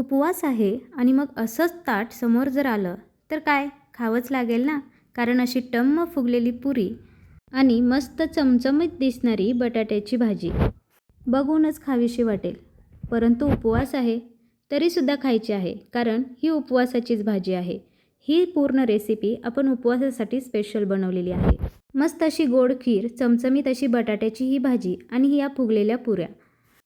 उपवास आहे आणि मग असंच ताट समोर जर आलं तर काय? खावंच लागेल ना? कारण अशी टम्म फुगलेली पुरी आणि मस्त चमचमीत दिसणारी बटाट्याची भाजी. बघूनच खावीशी वाटेल. परंतु उपवास आहे तरीसुद्धा खायची आहे कारण ही उपवासाचीच भाजी आहे. ही पूर्ण रेसिपी आपण उपवासासाठी स्पेशल बनवलेली आहे. मस्त अशी गोड खीर चमचमीत अशी बटाट्याची ही भाजी आणि या फुगलेल्या पुऱ्या.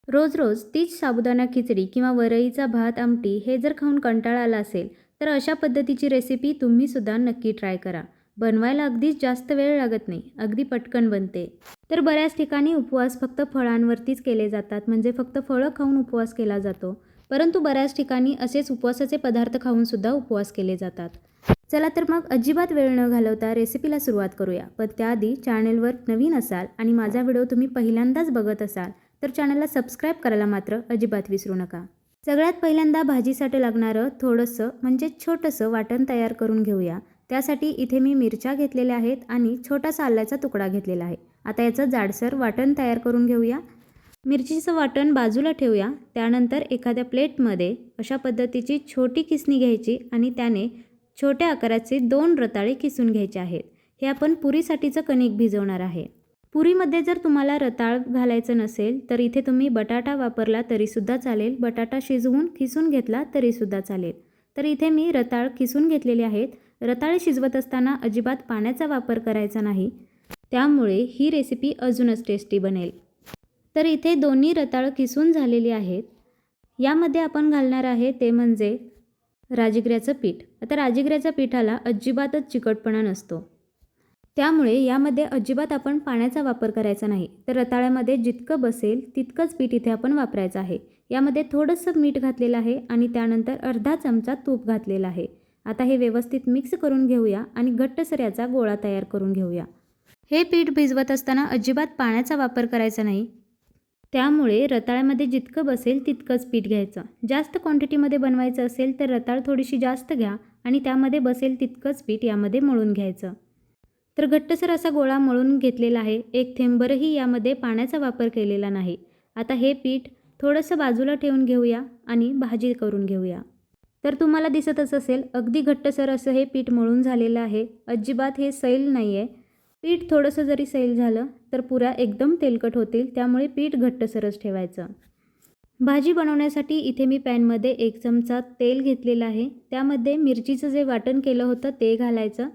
रोज रोज तीच साबुदाणा खिचडी किंवा वरईचा भात आमटी हे जर खाऊन कंटाळा आला असेल तर अशा पद्धतीची रेसिपी तुम्हीसुद्धा नक्की ट्राय करा. बनवायला अगदीच जास्त वेळ लागत नाही अगदी पटकन बनते. तर बऱ्याच ठिकाणी उपवास फक्त फळांवरतीच केले जातात म्हणजे फक्त फळं खाऊन उपवास केला जातो. परंतु बऱ्याच ठिकाणी असेच उपवासाचे पदार्थ खाऊनसुद्धा उपवास केले जातात. चला तर मग अजिबात वेळ न घालवता रेसिपीला सुरुवात करूया. पण त्याआधी चॅनेलवर नवीन असाल आणि माझा व्हिडिओ तुम्ही पहिल्यांदाच बघत असाल तर चॅनलला सबस्क्राईब करायला मात्र अजिबात विसरू नका. सगळ्यात पहिल्यांदा भाजीसाठी लागणारं थोडंसं म्हणजे छोटंसं वाटण तयार करून घेऊया. त्यासाठी इथे मी मिरच्या घेतलेल्या आहेत आणि छोटासा आल्याचा तुकडा घेतलेला आहे. आता याचं जाडसर वाटण तयार करून घेऊया. मिरचीचं वाटण बाजूला ठेवूया. त्यानंतर एखाद्या प्लेटमध्ये अशा पद्धतीची छोटी किसणी घ्यायची आणि त्याने छोट्या आकाराचे दोन रताळे किसून घ्यायचे आहेत. हे आपण पुरीसाठीचं कणिक भिजवणार आहे. पुरीमध्ये जर तुम्हाला रताळ घालायचं नसेल तर इथे तुम्ही बटाटा वापरला तरीसुद्धा चालेल. बटाटा शिजवून खिसून घेतला तरीसुद्धा चालेल. तर इथे मी रताळ खिसून घेतलेले आहेत. रताळे शिजवत असताना अजिबात पाण्याचा वापर करायचा नाही. त्यामुळे ही रेसिपी अजूनच टेस्टी बनेल. तर इथे दोन्ही रताळ किसून झालेली आहेत. यामध्ये आपण घालणार आहे ते म्हणजे राजगिऱ्याचं पीठ. आता राजगिऱ्याच्या पिठाला अजिबातच चिकटपणा नसतो. त्यामुळे यामध्ये अजिबात आपण पाण्याचा वापर करायचा नाही. तर रताळ्यामध्ये जितकं बसेल तितकंच पीठ इथे आपण वापरायचं आहे. यामध्ये थोडंसं मीठ घातलेलं आहे आणि त्यानंतर अर्धा चमचा तूप घातलेला आहे. आता हे व्यवस्थित मिक्स करून घेऊया आणि घट्ट सऱ्याचा गोळा तयार करून घेऊया. हे पीठ भिजवत असताना अजिबात पाण्याचा वापर करायचा नाही. त्यामुळे रताळ्यामध्ये जितकं बसेल तितकंच पीठ घ्यायचं. जास्त क्वांटिटीमध्ये बनवायचं असेल तर रताळ थोडीशी जास्त घ्या आणि त्यामध्ये बसेल तितकंच पीठ यामध्ये मळून घ्यायचं. तर घट्टसर असा गोळा मळून घेतलेला आहे. एक थेंबरही यामध्ये पाण्याचा वापर केलेला नाही. आता हे पीठ थोडंसं बाजूला ठेवून घेऊया आणि भाजी करून घेऊया. तर तुम्हाला दिसतच असेल अगदी घट्टसर असं हे पीठ मळून झालेलं आहे. अजिबात हे सैल नाही आहे पीठ थोडंसं जरी सैल झालं तर पुऱ्या एकदम तेलकट होतील त्यामुळे पीठ घट्टसरच ठेवायचं. भाजी बनवण्यासाठी इथे मी पॅनमध्ये एक चमचा तेल घेतलेलं आहे. त्यामध्ये मिरचीचं जे वाटण केलं होतं ते घालायचं.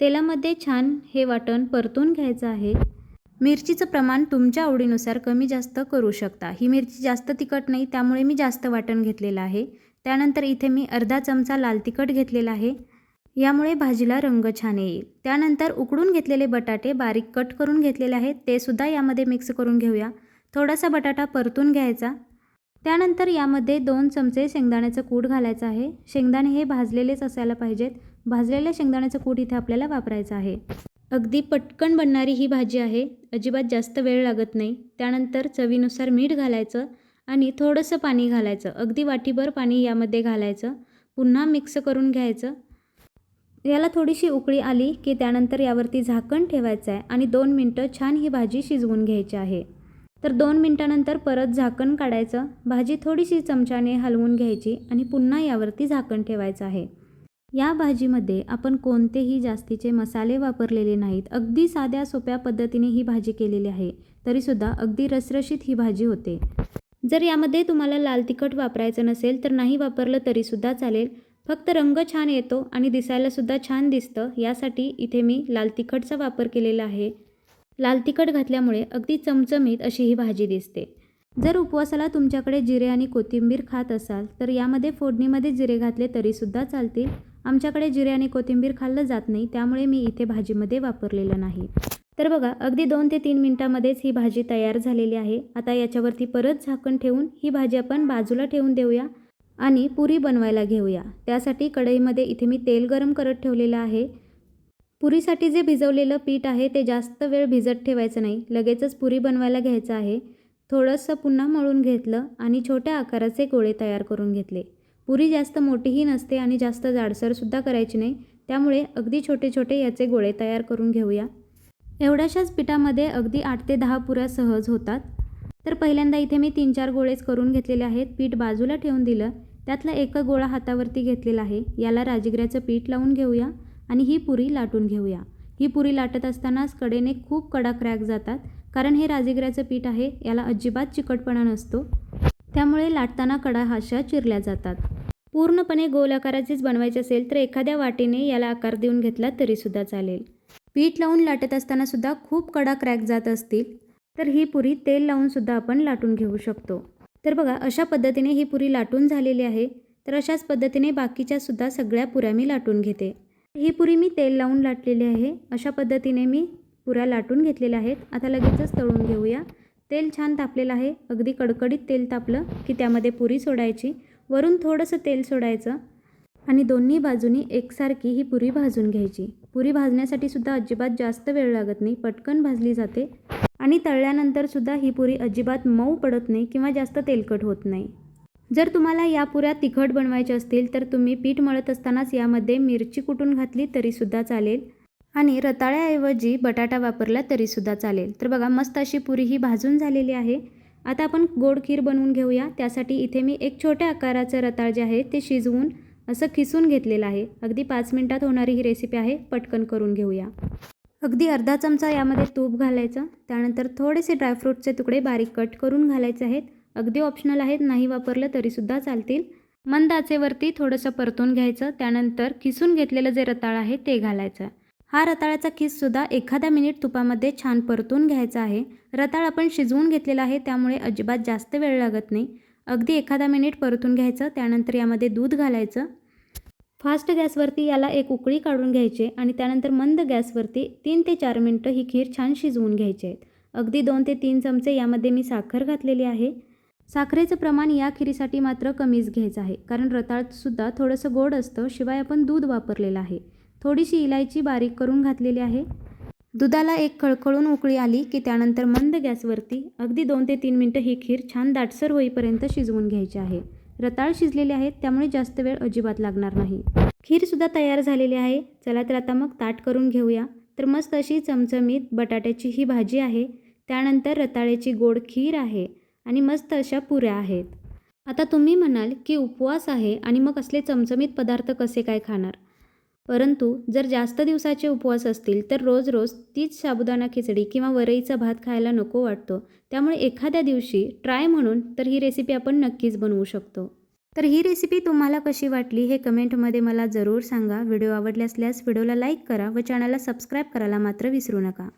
तेलामध्ये छान हे वाटण परतून घ्यायचं आहे. मिरचीचं प्रमाण तुमच्या आवडीनुसार कमी जास्त करू शकता. ही मिरची जास्त तिखट नाही त्यामुळे मी जास्त वाटण घेतलेलं आहे. त्यानंतर इथे मी अर्धा चमचा लाल तिखट घेतलेला आहे. यामुळे भाजीला रंग छान येईल. त्यानंतर उकडून घेतलेले बटाटे बारीक कट करून घेतलेले आहेत. ते सुद्धा यामध्ये मिक्स करून घेऊया. थोडासा बटाटा परतून घ्यायचा. त्यानंतर यामध्ये दोन चमचे शेंगदाण्याचं कूट घालायचं आहे. शेंगदाणे हे भाजलेलेच असायला पाहिजेत. भाजलेल्या शेंगदाण्याचं कूट इथे आपल्याला वापरायचं आहे. अगदी पटकन बनणारी ही भाजी आहे. अजिबात जास्त वेळ लागत नाही. त्यानंतर चवीनुसार मीठ घालायचं आणि थोडंसं पाणी घालायचं. अगदी वाटीभर पाणी यामध्ये घालायचं. पुन्हा मिक्स करून घ्यायचं. याला थोडीशी उकळी आली की त्यानंतर यावरती झाकण ठेवायचं आहे आणि दोन मिनटं छान ही भाजी शिजवून घ्यायची आहे. तर दोन मिनटानंतर परत झाकण काढायचं. भाजी थोडीशी चमच्याने हलवून घ्यायची आणि पुन्हा यावरती झाकण ठेवायचं आहे. या भाजीमध्ये आपण कोणतेही जास्तीचे मसाले वापरलेले नाहीत. अगदी साध्या सोप्या पद्धतीने ही भाजी केलेली आहे तरीसुद्धा अगदी रसरशीत ही भाजी होते. जर यामध्ये तुम्हाला लाल तिखट वापरायचं नसेल तर नाही वापरलं तरीसुद्धा चालेल. फक्त रंग छान येतो आणि दिसायलासुद्धा छान दिसतं यासाठी इथे मी लाल तिखटचा वापर केलेला आहे. लाल तिखट घातल्यामुळे अगदी चमचमीत अशी ही भाजी दिसते. जर उपवासाला तुमच्याकडे जिरे आणि कोथिंबीर खात असाल तर यामध्ये फोडणीमध्ये जिरे घातले तरीसुद्धा चालतील. आमच्याकडे जिरे आणि कोथिंबीर खाल्लं जात नाही त्यामुळे मी इथे भाजीमध्ये वापरलेलं नाही. तर बघा अगदी दोन ते तीन मिनटामध्येच ही भाजी तयार झालेली आहे. आता याच्यावरती परत झाकण ठेवून ही भाजी आपण बाजूला ठेवून देऊया आणि पुरी बनवायला घेऊया. त्यासाठी कढईमध्ये इथे मी तेल गरम करत ठेवलेलं आहे. पुरीसाठी जे भिजवलेलं पीठ आहे ते जास्त वेळ भिजत ठेवायचं नाही. लगेचच पुरी बनवायला घ्यायचं आहे. थोडंसं पुन्हा मळून घेतलं आणि छोट्या आकाराचे गोळे तयार करून घेतले. पुरी जास्त मोठीही नसते आणि जास्त जाडसरसुद्धा करायची नाही. त्यामुळे अगदी छोटे छोटे याचे गोळे तयार करून घेऊया. एवढ्याशाच पिठामध्ये अगदी आठ ते दहा पुऱ्या सहज होतात. तर पहिल्यांदा इथे मी तीन चार गोळेच करून घेतलेले आहेत. पीठ बाजूला ठेवून दिलं. त्यातला एक गोळा हातावरती घेतलेला आहे. याला राजगिऱ्याचं पीठ लावून घेऊया आणि ही पुरी लाटून घेऊया. ही पुरी लाटत असतानाच कडेने खूप कडा क्रॅक जातात. कारण हे राजगिऱ्याचं पीठ आहे याला अजिबात चिकटपणा नसतो. त्यामुळे लाटताना कडा हाशा चिरल्या जातात. पूर्णपणे गोल आकाराचीच बनवायचे असेल तर एखाद्या वाटीने याला आकार देऊन घेतला तरीसुद्धा चालेल. पीठ लावून लाटत असतानासुद्धा खूप कडा क्रॅक जात असतील तर ही पुरी तेल लावूनसुद्धा आपण लाटून घेऊ शकतो. तर बघा अशा पद्धतीने ही पुरी लाटून झालेली आहे तर अशाच पद्धतीने बाकीच्या सुद्धा सगळ्या पुऱ्या मी लाटून घेते. ही पुरी मी तेल लावून लाटलेली आहे अशा पद्धतीने मी पुऱ्या लाटून घेतलेल्या आहेत. आता लगेचच तळून घेऊया. तेल छान तापलेलं आहे अगदी कडकडीत तेल तापलं की त्यामध्ये पुरी सोडायची. वरून थोडंसं तेल सोडायचं आणि दोन्ही बाजूनी एकसारखी ही पुरी भाजून घ्यायची. पुरी भाजण्यासाठी सुद्धा अजिबात जास्त वेळ लागत नाही पटकन भाजली जाते आणि तळल्यानंतरसुद्धा ही पुरी अजिबात मऊ पडत नाही किंवा जास्त तेलकट होत नाही. जर तुम्हाला या पुऱ्या तिखट बनवायच्या असतील तर तुम्ही पीठ मळत असतानाच यामध्ये मिरची कुटून घातली तरीसुद्धा चालेल आणि रताळ्याऐवजी बटाटा वापरला तरीसुद्धा चालेल. तर बघा मस्त अशी पुरी ही भाजून झालेली आहे. आता आपण गोड खीर बनवून घेऊया. त्यासाठी इथे मी एक छोट्या आकाराचं रताळ जे आहे ते शिजवून असं खिसून घेतलेलं आहे. अगदी पाच मिनटात होणारी ही रेसिपी आहे. पटकन करून घेऊया. अगदी अर्धा चमचा यामध्ये तूप घालायचं. त्यानंतर थोडेसे ड्रायफ्रूटचे तुकडे बारीक कट करून घालायचे आहेत. अगदी ऑप्शनल आहेत. नाही वापरलं तरीसुद्धा चालतील. मंद आचेवरती थोडंसं परतून घ्यायचं. त्यानंतर खिसून घेतलेलं जे रताळ आहे ते घालायचं. हा रताळ्याचा खीससुद्धा एखादा मिनिट तुपामध्ये छान परतून घ्यायचा आहे. रताळ आपण शिजवून घेतलेला आहे त्यामुळे अजिबात जास्त वेळ लागत नाही. अगदी एखादा मिनिट परतून घ्यायचं त्यानंतर यामध्ये दूध घालायचं. फास्ट गॅसवरती याला एक उकळी काढून घ्यायची आणि त्यानंतर मंद गॅसवरती तीन ते चार मिनटं ही खीर छान शिजवून घ्यायची आहेत. अगदी दोन ते तीन चमचे यामध्ये मी साखर घातलेली आहे. साखरेचं प्रमाण या खिरीसाठी मात्र कमीच घ्यायचं आहे कारण रताळसुद्धा थोडंसं गोड असतं शिवाय आपण दूध वापरलेलं आहे. थोडीशी इलायची बारीक करून घातलेली आहे. दुधाला एक खळखळून उकळी आली की त्यानंतर मंद गॅसवरती अगदी दोन ते तीन मिनटं ही खीर छान दाटसर होईपर्यंत शिजवून घ्यायची आहे. रताळ शिजलेले आहेत त्यामुळे जास्त वेळ अजिबात लागणार नाही. खीरसुद्धा तयार झालेली आहे. चला तर आता मग ताट करून घेऊया. तर मस्त अशी चमचमीत बटाट्याची ही भाजी आहे. त्यानंतर रताळ्याची गोड खीर आहे आणि मस्त अशा पुऱ्या आहेत. आता तुम्ही म्हणाल की उपवास आहे आणि मग असले चमचमीत पदार्थ कसे काय खाणार? परंतु जर जास्त दिवसाचे उपवास असतील तर रोज रोज तीच साबुदाणा खिचडी किंवा वरईचा भात खायला नको वाटतो. त्यामुळे एखाद्या दिवशी ट्राय म्हणून तर ही रेसिपी आपण नक्कीच बनवू शकतो. तर ही रेसिपी तुम्हाला कशी वाटली हे कमेंटमध्ये मला जरूर सांगा. व्हिडिओ आवडले असल्यास व्हिडिओला लाईक करा व चॅनलला सबस्क्राईब करायला मात्र विसरू नका.